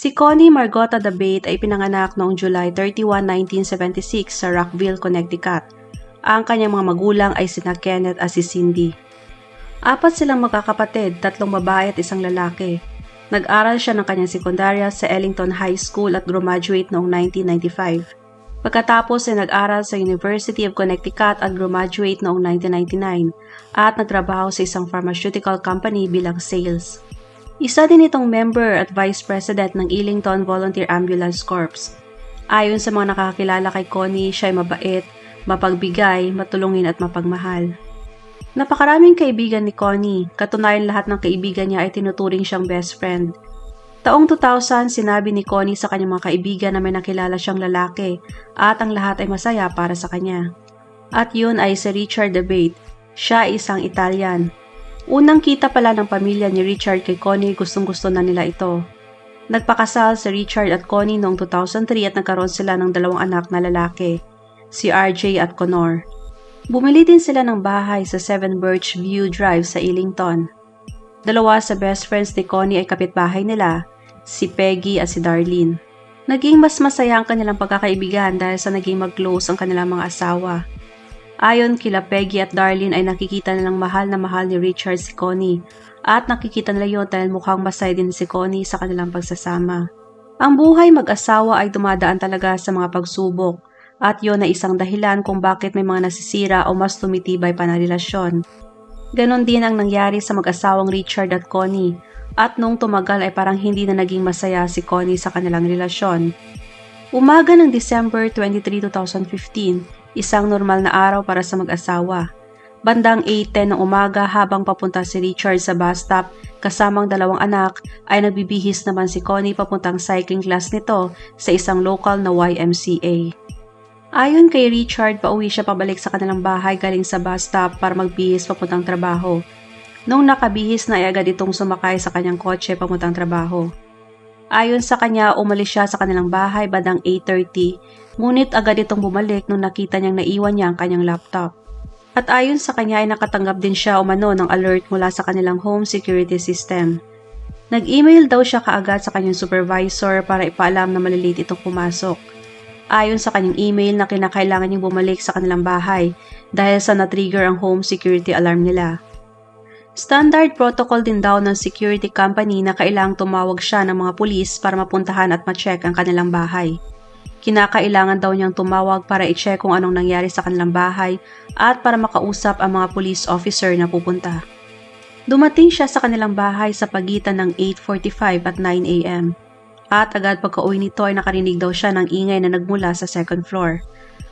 Si Connie Margota Dabate ay pinanganak noong July 31, 1976 sa Rockville, Connecticut. Ang kanyang mga magulang ay sina Kenneth at si Cindy. Apat silang magkakapatid, tatlong babae at isang lalaki. Nag-aral siya ng kanyang sekundarya sa Ellington High School at graduate noong 1995. Pagkatapos ay nag-aral sa University of Connecticut at graduate noong 1999 at nagtrabaho sa isang pharmaceutical company bilang sales. Isa din itong member at vice president ng Ellington Volunteer Ambulance Corps. Ayon sa mga nakakilala kay Connie, siya ay mabait, mapagbigay, matulungin at mapagmahal. Napakaraming kaibigan ni Connie, katunayan lahat ng kaibigan niya ay tinuturing siyang best friend. Taong 2000, sinabi ni Connie sa kanyang mga kaibigan na may nakilala siyang lalaki at ang lahat ay masaya para sa kanya. At yun ay si Richard Debate. Siya ay isang Italian Unang kita pala ng pamilya ni Richard kay Connie gustong gusto na nila ito. Nagpakasal si Richard at Connie noong 2003 at nagkaroon sila ng dalawang anak na lalaki, si RJ at Connor. Bumili din sila ng bahay sa 7 Birch View Drive sa Ellington. Dalawa sa best friends ni Connie ay kapitbahay nila, si Peggy at si Darlene. Naging mas masaya ang kanilang pagkakaibigan dahil sa naging mag-close ang kanilang mga asawa. Ayon kila Peggy at Darlene ay nakikita nilang mahal na mahal ni Richard si Connie at nakikita nila yon dahil mukhang masaya din si Connie sa kanilang pagsasama. Ang buhay mag-asawa ay dumadaan talaga sa mga pagsubok at yon ay isang dahilan kung bakit may mga nasisira o mas tumitibay pa na relasyon. Ganon din ang nangyari sa mag-asawang Richard at Connie at nung tumagal ay parang hindi na naging masaya si Connie sa kanilang relasyon. Umaga ng December 23, 2015, Isang normal na araw para sa mag-asawa. Bandang 8.10 ng umaga habang papunta si Richard sa bus stop kasamang dalawang anak ay nagbibihis naman si Connie papuntang cycling class nito sa isang local na YMCA. Ayon kay Richard, pauwi siya pabalik sa kanilang bahay galing sa bus stop para magbihis papuntang trabaho. Nung nakabihis na ay agad itong sumakay sa kanyang kotse papuntang trabaho. Ayon sa kanya, umalis siya sa kanilang bahay badang 8.30, ngunit agad itong bumalik nung nakita niyang naiwan niya ang kanyang laptop. At ayon sa kanya ay nakatanggap din siya umano ng alert mula sa kanilang home security system. Nag-email daw siya kaagad sa kanyang supervisor para ipaalam na malilate itong pumasok. Ayon sa kanyang email na kinakailangan niyang bumalik sa kanilang bahay dahil sa na-trigger ang home security alarm nila. Standard protocol din daw ng security company na kailangang tumawag siya ng mga pulis para mapuntahan at ma-check ang kanilang bahay. Kinakailangan daw niyang tumawag para i-check kung anong nangyari sa kanilang bahay at para makausap ang mga police officer na pupunta. Dumating siya sa kanilang bahay sa pagitan ng 8.45 at 9 a.m. At agad pagka-uwi nito ay nakarinig daw siya ng ingay na nagmula sa second floor.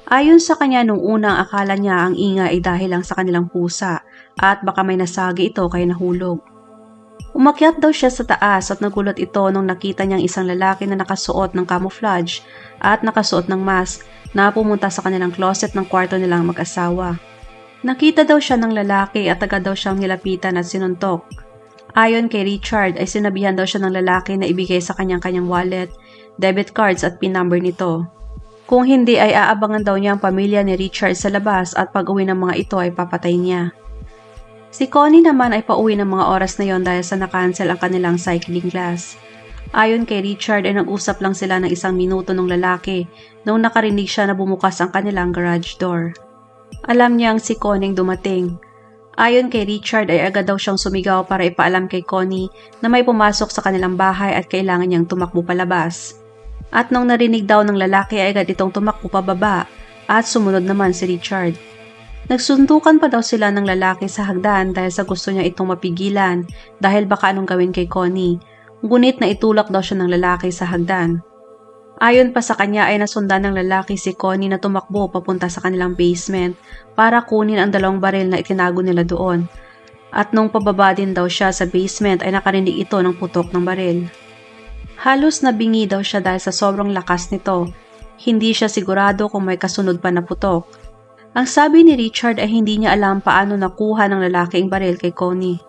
Ayon sa kanya nung unang akala niya ang ingay ay dahil lang sa kanilang pusa at baka may nasagi ito kaya nahulog. Umakyat daw siya sa taas at nagulat ito nung nakita niyang isang lalaki na nakasuot ng camouflage at nakasuot ng mask na pumunta sa kanilang closet ng kwarto nilang mag-asawa. Nakita daw siya ng lalaki at agad daw siyang nilapitan at sinuntok. Ayon kay Richard ay sinabihan daw siya ng lalaki na ibigay sa kanyang kanyang wallet, debit cards at pin number nito. Kung hindi ay aabangan daw niya ang pamilya ni Richard sa labas at pag uwi ng mga ito ay papatay niya. Si Connie naman ay pauwi ng mga oras na yon dahil sa nakancel ang kanilang cycling class. Ayon kay Richard ay nag-usap lang sila ng isang minuto ng lalaki nung nakarinig siya na bumukas ang kanilang garage door. Alam niyang si Connie dumating. Ayon kay Richard ay agad daw siyang sumigaw para ipaalam kay Connie na may pumasok sa kanilang bahay at kailangan niyang tumakbo palabas. At nung narinig daw ng lalaki ay agad itong tumakbo pababa at sumunod naman si Richard. Nagsuntukan pa daw sila ng lalaki sa hagdan dahil sa gusto niya itong mapigilan dahil baka anong gawin kay Connie. Ngunit na itulak daw siya ng lalaki sa hagdan. Ayon pa sa kanya ay nasundan ng lalaki si Connie na tumakbo papunta sa kanilang basement para kunin ang dalawang baril na itinago nila doon. At nung pababa din daw siya sa basement ay nakarinig ito ng putok ng baril. Halos nabingi daw siya dahil sa sobrang lakas nito. Hindi siya sigurado kung may kasunod pa na putok ang sabi ni Richard ay hindi niya alam paano nakuha ng lalaki ang baril kay Connie.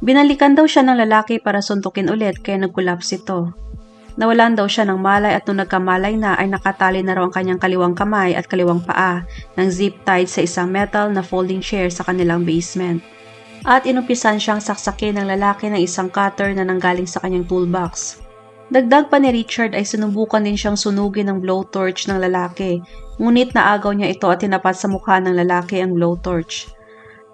Binalikan daw siya ng lalaki para suntukin ulit kaya nagkulaps ito. Nawalan daw siya ng malay at nung nagkamalay na ay nakatali na raw ang kanyang kaliwang kamay at kaliwang paa ng zip tied sa isang metal na folding chair sa kanilang basement. At inumpisan siyang saksakin ng lalaki ng isang cutter na nanggaling sa kanyang toolbox. Dagdag pa ni Richard ay sinubukan din siyang sunugin ng blowtorch ng lalaki, ngunit naagaw niya ito at tinapat sa mukha ng lalaki ang blowtorch.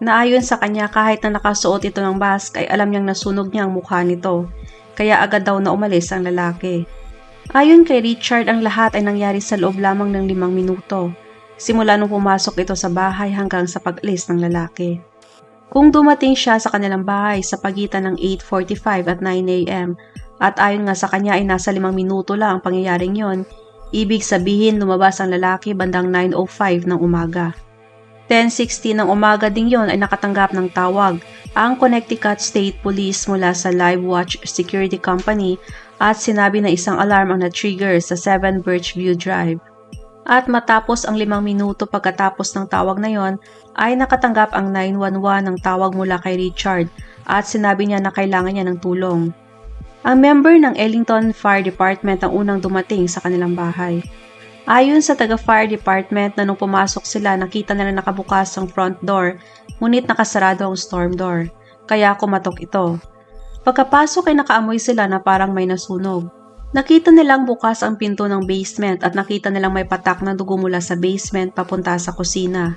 Naayon sa kanya kahit na nakasuot ito ng mask ay alam niyang nasunog niya ang mukha nito, kaya agad daw na umalis ang lalaki. Ayon kay Richard ang lahat ay nangyari sa loob lamang ng limang minuto, simula nung pumasok ito sa bahay hanggang sa pag-alis ng lalaki. Kung dumating siya sa kanilang bahay sa pagitan ng 8.45 at 9 a.m., at ayon nga sa kanya ay nasa limang minuto lang ang pangyayaring yon, ibig sabihin lumabas ang lalaki bandang 9.05 ng umaga. 10.60 ng umaga ding yon ay nakatanggap ng tawag ang Connecticut State Police mula sa Live Watch Security Company at sinabi na isang alarm ang na-trigger sa 7 Birchview Drive. At matapos ang limang minuto pagkatapos ng tawag na yon, ay nakatanggap ang 911 ng tawag mula kay Richard at sinabi niya na kailangan niya ng tulong. Ang member ng Ellington Fire Department ang unang dumating sa kanilang bahay. Ayon sa taga-fire department na nung pumasok sila nakita nila nakabukas ang front door ngunit nakasarado ang storm door, kaya kumatok ito. Pagkapasok ay nakaamoy sila na parang may nasunog. Nakita nilang bukas ang pinto ng basement at nakita nilang may patak na dugo mula sa basement papunta sa kusina.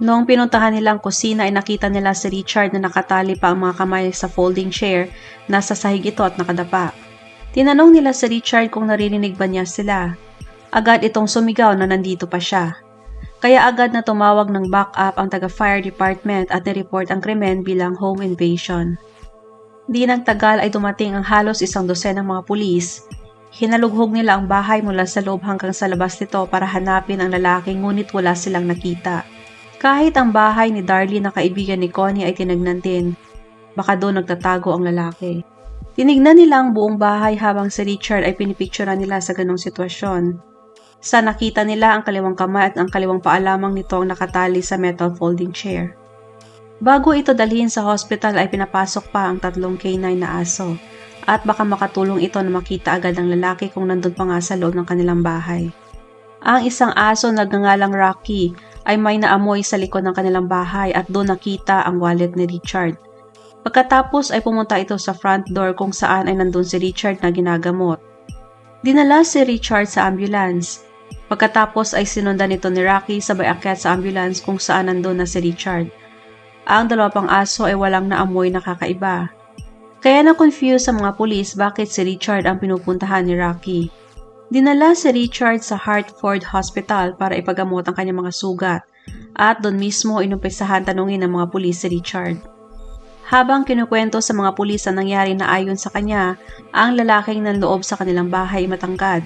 Noong pinuntahan nilang kusina ay nakita nila si Richard na nakatali pa ang mga kamay sa folding chair, nasa sahig ito at nakadapa. Tinanong nila si Richard kung naririnig ba niya sila. Agad itong sumigaw na nandito pa siya. Kaya agad na tumawag ng backup ang taga-fire department at nireport ang krimen bilang home invasion. Di nang tagal ay dumating ang halos isang dosen ng mga pulis. Hinalughog nila ang bahay mula sa loob hanggang sa labas nito para hanapin ang lalaki ngunit wala silang nakita. Kahit ang bahay ni Darlene na kaibigan ni Connie ay tinagnan din. Baka doon nagtatago ang lalaki. Tinignan nila ang buong bahay habang si Richard ay pinipicturean nila sa ganong sitwasyon. Sa nakita nila ang kaliwang kamay at ang kaliwang paa lamang nito ang nakatali sa metal folding chair. Bago ito dalhin sa hospital ay pinapasok pa ang tatlong K9 na aso at baka makatulong ito na makita agad ang lalaki kung nandun pa nga sa loob ng kanilang bahay. Ang isang aso na nagngangalang Rocky ay may naamoy sa likod ng kanilang bahay at doon nakita ang wallet ni Richard. Pagkatapos ay pumunta ito sa front door kung saan ay nandun si Richard na ginagamot. Dinala si Richard sa ambulance. Pagkatapos ay sinundan nito ni Rocky sabay akyat sa ambulance kung saan nandun na si Richard. Ang dalawa pang aso ay walang naamoy na kakaiba. Kaya na-confuse sa mga pulis bakit si Richard ang pinupuntahan ni Rocky. Dinala si Richard sa Hartford Hospital para ipagamot ang kanyang mga sugat at doon mismo inumpisahan tanungin ng mga pulis si Richard. Habang kinukwento sa mga pulis ang nangyari na ayon sa kanya, ang lalaking nanloob sa kanilang bahay matangkad.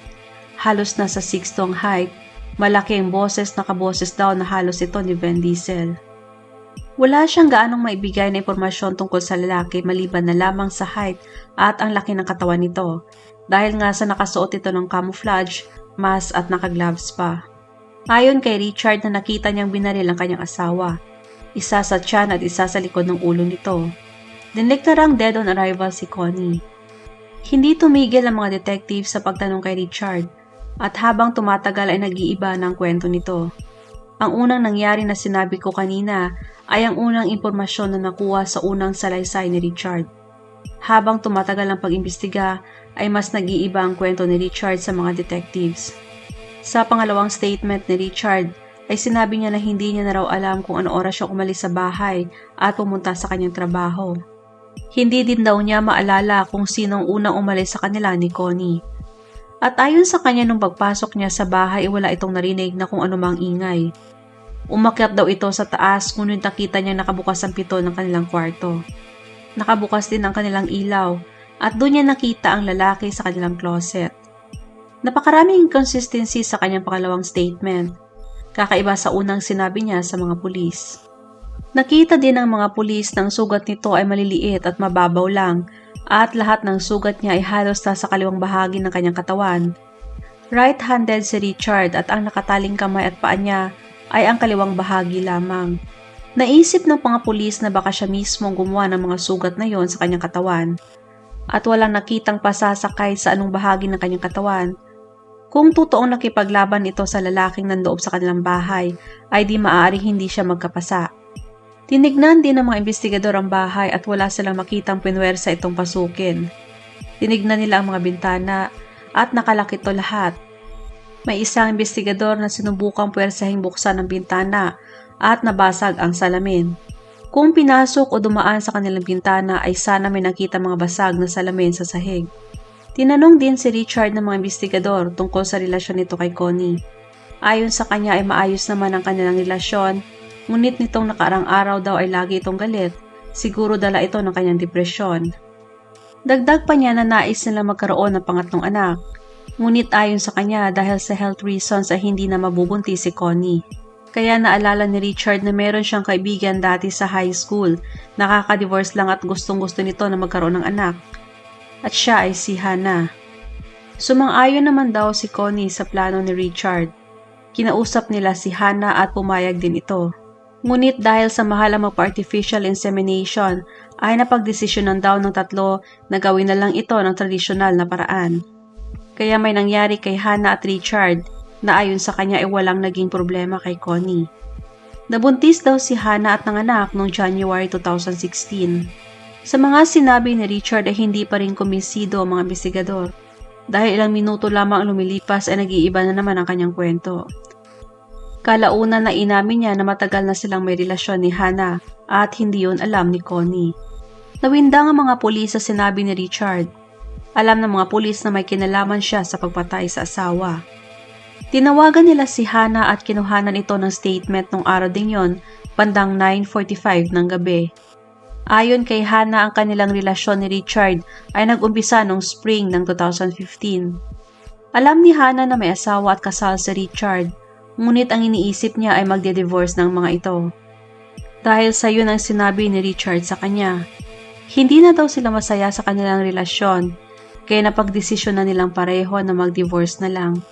Halos nasa 6 ang height, malaki ang boses nakaboses daw na halos ito ni Vin Diesel. Wala siyang gaanong maibigay na impormasyon tungkol sa lalaki maliban na lamang sa height at ang laki ng katawan nito dahil nga sa nakasuot ito ng camouflage, mask at nakagloves pa. Ayon kay Richard na nakita niyang binaril ang kanyang asawa, isa sa tiyan at isa sa likod ng ulo nito. Dineklarang dead on arrival si Connie. Hindi tumigil ang mga detective sa pagtanong kay Richard at habang tumatagal ay nag-iiba ng kwento nito. Ang unang nangyari na sinabi ko kanina ay ang unang impormasyon na nakuha sa unang salaysay ni Richard. Habang tumatagal ang pag-imbestiga ay mas nag-iiba ang kwento ni Richard sa mga detectives. Sa pangalawang statement ni Richard ay sinabi niya na hindi niya na raw alam kung ano oras siya umalis sa bahay at pumunta sa kanyang trabaho. Hindi din daw niya maalala kung sinong unang umalis sa kanila ni Connie. At ayon sa kanya nung pagpasok niya sa bahay wala itong narinig na kung anumang ingay. Umakyat daw ito sa taas ngunit nakita niya nakabukas ang pito ng kanilang kwarto. Nakabukas din ang kanilang ilaw at doon niya nakita ang lalaki sa kanilang closet. Napakaraming inconsistency sa kanyang pangalawang statement, kakaiba sa unang sinabi niya sa mga pulis. Nakita din ng mga pulis ng sugat nito ay maliliit at mababaw lang at lahat ng sugat niya ay halos sa kaliwang bahagi ng kanyang katawan. Right-handed si Richard at ang nakataling kamay at paa niya ay ang kaliwang bahagi lamang. Naisip ng mga pulis na baka siya mismo gumawa ng mga sugat na yon sa kanyang katawan at walang nakitang pasasakay sa anong bahagi ng kanyang katawan. Kung totoong nakipaglaban ito sa lalaking nanloob sa kanilang bahay, ay di maaaring hindi siya magkapasa. Tinignan din ng mga investigador ang bahay at wala silang makitang pinwersa itong pasukin. Tinignan nila ang mga bintana at nakalakit to lahat. May isang investigador na sinubukang puwersahing buksan ang bintana at nabasag ang salamin. Kung pinasok o dumaan sa kanilang bintana ay sana may nakita mga basag na salamin sa sahig. Tinanong din si Richard ng mga investigador tungkol sa relasyon nito kay Connie. Ayon sa kanya ay maayos naman ang kanilang relasyon, ngunit nitong nakarang araw daw ay lagi itong galit. Siguro dala ito ng kanyang depresyon. Dagdag pa niya na nais nila magkaroon ng pangatlong anak. Ngunit ayon sa kanya dahil sa health reasons ay hindi na mabubuntis si Connie. Kaya naalala ni Richard na meron siyang kaibigan dati sa high school. Nakaka-divorce lang at gustong-gusto nito na magkaroon ng anak. At siya ay si Hannah. Sumang-ayon naman daw si Connie sa plano ni Richard. Kinausap nila si Hannah at pumayag din ito. Ngunit dahil sa mahal ang artificial insemination, ay napagdesisyonan daw ng tatlo na gawin na lang ito ng tradisyonal na paraan. Kaya may nangyari kay Hannah at Richard na ayon sa kanya ay walang naging problema kay Connie. Nabuntis daw si Hannah at nanganak noong January 2016. Sa mga sinabi ni Richard ay hindi pa rin kumisido ang mga investigador. Dahil ilang minuto lamang lumilipas ay nag-iiba na naman ang kanyang kwento. Kalaunan na inamin niya na matagal na silang may relasyon ni Hannah at hindi yon alam ni Connie. Nawindang ang mga pulis sa sinabi ni Richard. Alam ng mga pulis na may kinalaman siya sa pagpatay sa asawa. Tinawagan nila si Hannah at kinuhanan ito ng statement nung araw ding yon, bandang 9.45 ng gabi. Ayon kay Hannah, ang kanilang relasyon ni Richard ay nag-umpisa noong spring ng 2015. Alam ni Hannah na may asawa at kasal si Richard, ngunit ang iniisip niya ay magde-divorce ng mga ito. Dahil sa yun ang sinabi ni Richard sa kanya. Hindi na daw sila masaya sa kanilang relasyon, kaya napagdesisyon na nilang pareho na mag-divorce na lang.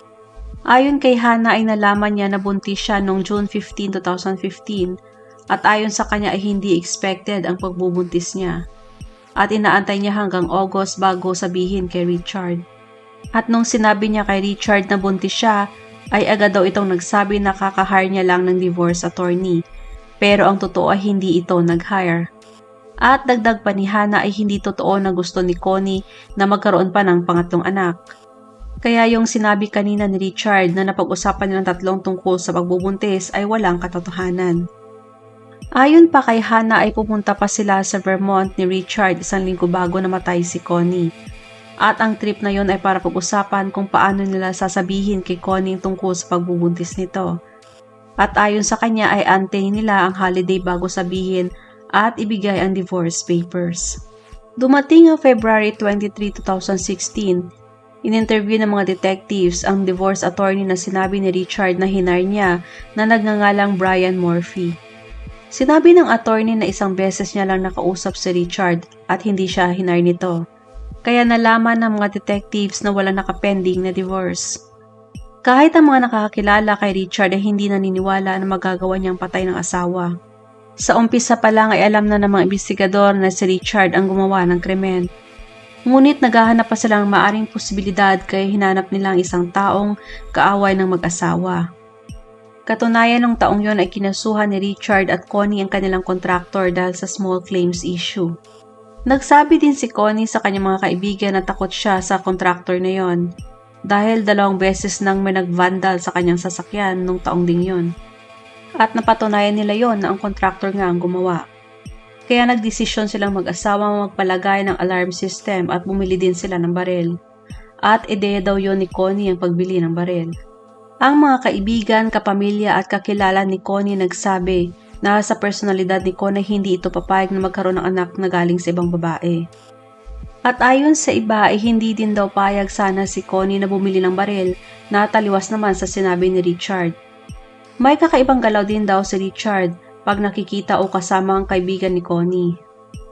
Ayon kay Hannah ay nalaman niya na buntis siya noong June 15, 2015 at ayon sa kanya ay hindi expected ang pagbubuntis niya. At inaantay niya hanggang August bago sabihin kay Richard. At nung sinabi niya kay Richard na buntis siya, ay agad daw itong nagsabi na kakahire niya lang ng divorce attorney. Pero ang totoo ay hindi ito nag-hire. At dagdag pa ni Hannah ay hindi totoo na gusto ni Connie na magkaroon pa ng pangatlong anak. Kaya yung sinabi kanina ni Richard na napag-usapan nilang tatlong tungkol sa pagbubuntis ay walang katotohanan. Ayon pa kay Hannah ay pupunta pa sila sa Vermont ni Richard isang linggo bago namatay si Connie. At ang trip na yon ay para pag-usapan kung paano nila sasabihin kay Connie tungkol sa pagbubuntis nito. At ayon sa kanya ay antayin nila ang holiday bago sabihin at ibigay ang divorce papers. Dumating ang February 23, 2016. In-interview ng mga detectives ang divorce attorney na sinabi ni Richard na hinar niya na nagngangalang Brian Murphy. Sinabi ng attorney na isang beses niya lang nakausap si Richard at hindi siya hinar nito. Kaya nalaman ng mga detectives na wala nakapending na divorce. Kahit ang mga nakakakilala kay Richard ay hindi naniniwala na magagawa niyang patay ng asawa. Sa umpisa pa lang ay alam na ng mga investigador na si Richard ang gumawa ng krimen. Ngunit naghahanap pa silang maaring posibilidad kaya hinanap nila ang isang taong kaaway ng mag-asawa. Katunayan ng taong yon ay kinasuhan ni Richard at Connie ang kanilang contractor dahil sa small claims issue. Nagsabi din si Connie sa kanyang mga kaibigan na takot siya sa contractor na yon dahil dalawang beses nang may nagvandal sa kanyang sasakyan nung taong ding yon. At napatunayan nila yon na ang contractor nga ang gumawa. Kaya nagdesisyon silang mag-asawa magpalagay ng alarm system at bumili din sila ng barel. At ideya daw yon ni Connie ang pagbili ng barel. Ang mga kaibigan, kapamilya at kakilala ni Connie nagsabi na sa personalidad ni Connie hindi ito papayag na magkaroon ng anak na galing sa ibang babae. At ayon sa iba ay hindi din daw payag sana si Connie na bumili ng baril na taliwas naman sa sinabi ni Richard. May kakaibang galaw din daw si Richard pag nakikita o kasama ang kaibigan ni Connie.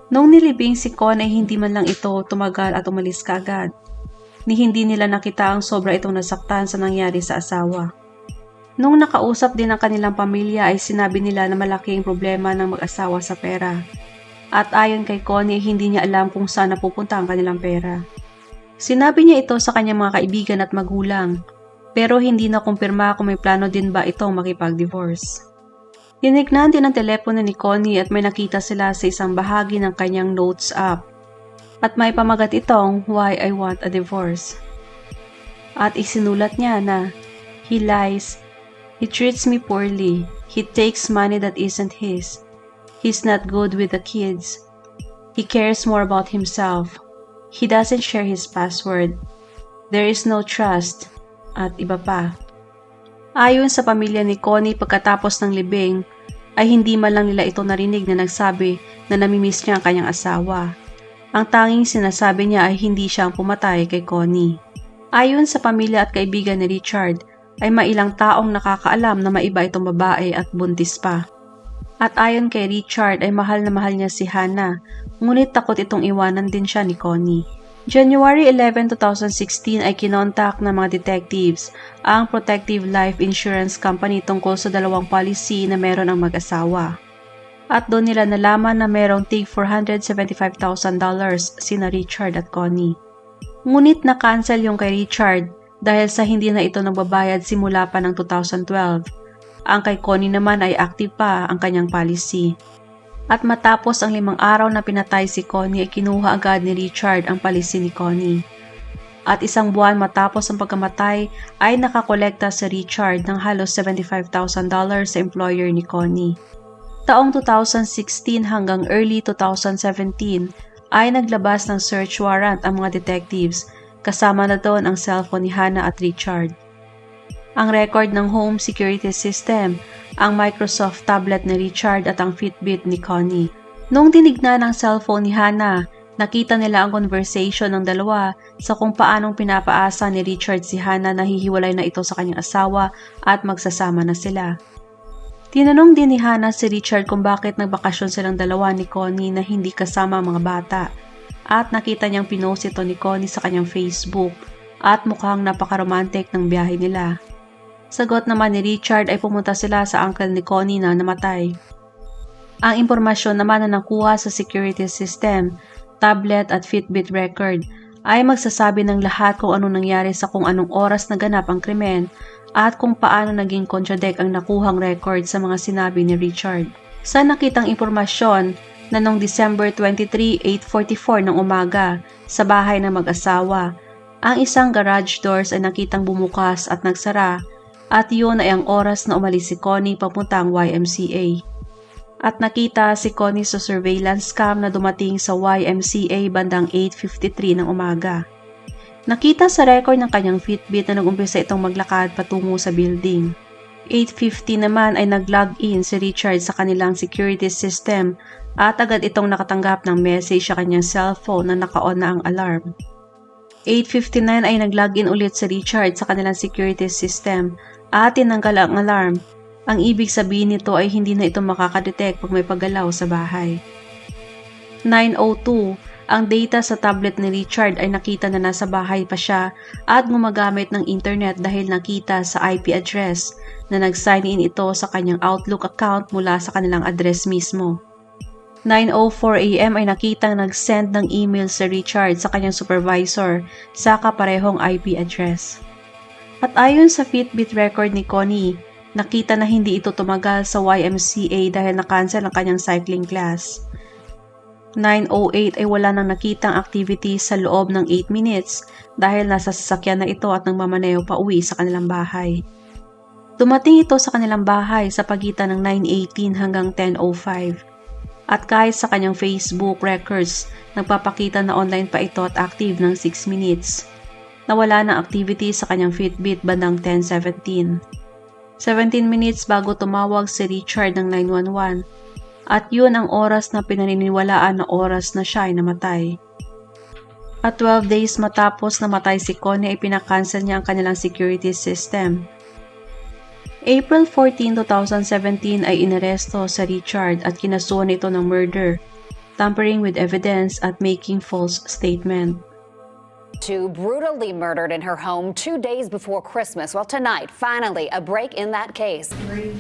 Nung nilibing si Connie hindi man lang ito tumagal at umalis kaagad ni hindi nila nakita ang sobra itong nasaktan sa nangyari sa asawa. Nung nakausap din ang kanilang pamilya ay sinabi nila na malaking problema ng mag-asawa sa pera. At ayon kay Connie, hindi niya alam kung saan napupunta ang kanilang pera. Sinabi niya ito sa kanyang mga kaibigan at magulang, pero hindi na kumpirma kung may plano din ba itong makipag-divorce. Tinignan din ang telepono ni Connie at may nakita sila sa isang bahagi ng kanyang notes app. At may pamagat itong Why I Want a Divorce. At isinulat niya na He lies, he treats me poorly, he takes money that isn't his, he's not good with the kids, he cares more about himself, he doesn't share his password, there is no trust, at iba pa. Ayon sa pamilya ni Connie pagkatapos ng libing, ay hindi man lang nila ito narinig na nagsabi na namimiss niya ang kanyang asawa. Ang tanging sinasabi niya ay hindi siya ang pumatay kay Connie. Ayon sa pamilya at kaibigan ni Richard, ay mailang taong nakakaalam na maiba itong babae at buntis pa. At ayon kay Richard ay mahal na mahal niya si Hannah, ngunit takot itong iwanan din siya ni Connie. January 11, 2016 ay kinontak ng mga detectives ang Protective Life Insurance Company tungkol sa dalawang policy na meron ang mag-asawa. At doon nila nalaman na merong tig $475,000 sina Richard at Connie. Ngunit na-cancel yung kay Richard dahil sa hindi na ito nagbabayad simula pa ng 2012. Ang kay Connie naman ay active pa ang kanyang policy. At matapos ang limang araw na pinatay si Connie ay kinuha agad ni Richard ang palisi ni Connie. At isang buwan matapos ang pagkamatay ay nakakolekta si Richard ng halos $75,000 sa employer ni Connie. Taong 2016 hanggang early 2017 ay naglabas ng search warrant ang mga detectives kasama na doon ang cellphone ni Hannah at Richard. Ang record ng home security system ang Microsoft tablet ni Richard at ang Fitbit ni Connie. Nung tinignan ang cellphone ni Hannah, nakita nila ang conversation ng dalawa sa kung paanong pinapaasa ni Richard si Hannah na hihiwalay na ito sa kanyang asawa at magsasama na sila. Tinanong din ni Hannah si Richard kung bakit nagbakasyon silang dalawa ni Connie na hindi kasama ang mga bata at nakita niyang pinost ito ni Connie sa kanyang Facebook at mukhang napakaromantic ng biyahe nila. Sagot naman ni Richard ay pumunta sila sa uncle ni Connie na namatay. Ang impormasyon naman na nakuha sa security system, tablet at Fitbit record ay magsasabi ng lahat kung anong nangyari sa kung anong oras naganap ang krimen at kung paano naging contradict ang nakuhang record sa mga sinabi ni Richard. Sa nakitang impormasyon na noong December 23, 8.44 ng umaga sa bahay ng mag-asawa, ang isang garage doors ay nakitang bumukas at nagsara at yun ay ang oras na umalis si Connie papuntang YMCA. At nakita si Connie sa surveillance cam na dumating sa YMCA bandang 8.53 ng umaga. Nakita sa record ng kanyang Fitbit na nag-umpisa itong maglakad patungo sa building. 8.50 naman ay nag-log in si Richard sa kanilang security system at agad itong nakatanggap ng message sa kanyang cellphone na naka-on na ang alarm. 8.59 ay nag-log in ulit si Richard sa kanilang security system at tinanggal ang alarm. Ang ibig sabihin nito ay hindi na ito makakadetect pag may paggalaw sa bahay. 9.02 Ang data sa tablet ni Richard ay nakita na nasa bahay pa siya at gumagamit ng internet dahil nakita sa IP address na nag-sign in ito sa kanyang Outlook account mula sa kanilang address mismo. 9.04 am ay nakitang nag-send ng email si Richard sa kanyang supervisor sa kaparehong IP address. At ayon sa Fitbit record ni Connie, nakita na hindi ito tumagal sa YMCA dahil na-cancel ang kanyang cycling class. 9.08 ay wala nang nakitang activity sa loob ng 8 minutes dahil nasa sasakyan na ito at nagmamaneo pa uwi sa kanilang bahay. Dumating ito sa kanilang bahay sa pagitan ng 9.18 hanggang 10.05. At kahit sa kanyang Facebook records, nagpapakita na online pa ito at active ng 6 minutes. Nawala ng activity sa kanyang Fitbit bandang 10.17. 17 minutes bago tumawag si Richard ng 911 at yun ang oras na pinaniniwalaan na oras na siya ay namatay. At 12 days matapos namatay si Connie ay pinakancel niya ang kanilang security system. April 14, 2017 ay inaresto sa Richard at kinasuhan ito ng murder, tampering with evidence at making false statement. Two brutally murdered in her home two days before Christmas. Well, tonight, finally, a break in that case.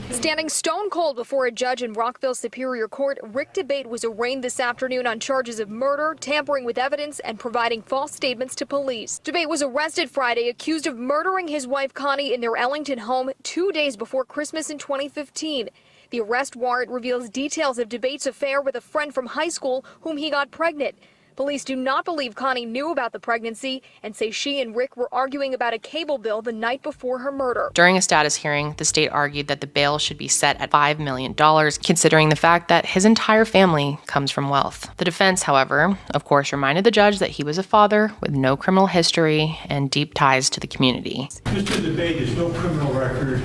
Standing stone cold before a judge in Rockville Superior Court, Rick DeBate was arraigned this afternoon on charges of murder, tampering with evidence, and providing false statements to police. DeBate was arrested Friday, accused of murdering his wife Connie in their Ellington home two days before Christmas in 2015. The arrest warrant reveals details of DeBate's affair with a friend from high school whom he got pregnant. Police do not believe Connie knew about the pregnancy and say she and Rick were arguing about a cable bill the night before her murder. During a status hearing, the state argued that the bail should be set at $5 million, considering the fact that his entire family comes from wealth. The defense, however, of course, reminded the judge that he was a father with no criminal history and deep ties to the community. Mr. DeBate has no criminal record.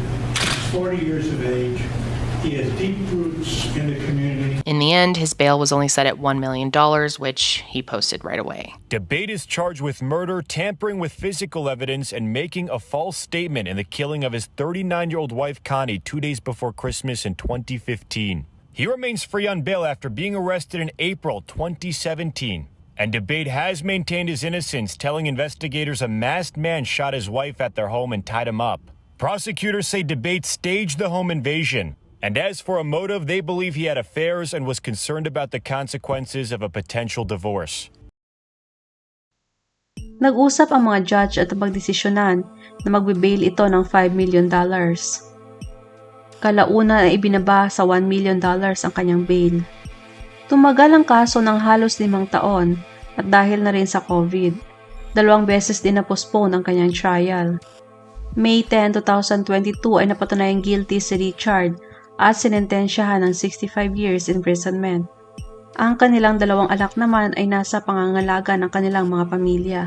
40 years of age. He has deep roots in the community. In the end, his bail was only set at $1 million, which he posted right away. Debate is charged with murder, tampering with physical evidence, and making a false statement in the killing of his 39 year old wife, Connie, two days before Christmas in 2015. He remains free on bail after being arrested in April 2017. And Debate has maintained his innocence, telling investigators a masked man shot his wife at their home and tied him up. Prosecutors say Debate staged the home invasion. And as for a motive, they believe he had affairs and was concerned about the consequences of a potential divorce. Nag-usap ang mga judge at pagdesisyonan na magbe-bail ito ng 5 million dollars. Kalauna ay ibinaba sa 1 million dollars ang kanyang bail. Tumagal ang kaso ng halos limang taon at dahil na rin sa COVID, dalawang beses din na-postpone ang kanyang trial. May 10, 2022 ay napatunayang guilty si Richard at sinentensyahan ng 65 years imprisonment. Ang kanilang dalawang anak naman ay nasa pangangalaga ng kanilang mga pamilya.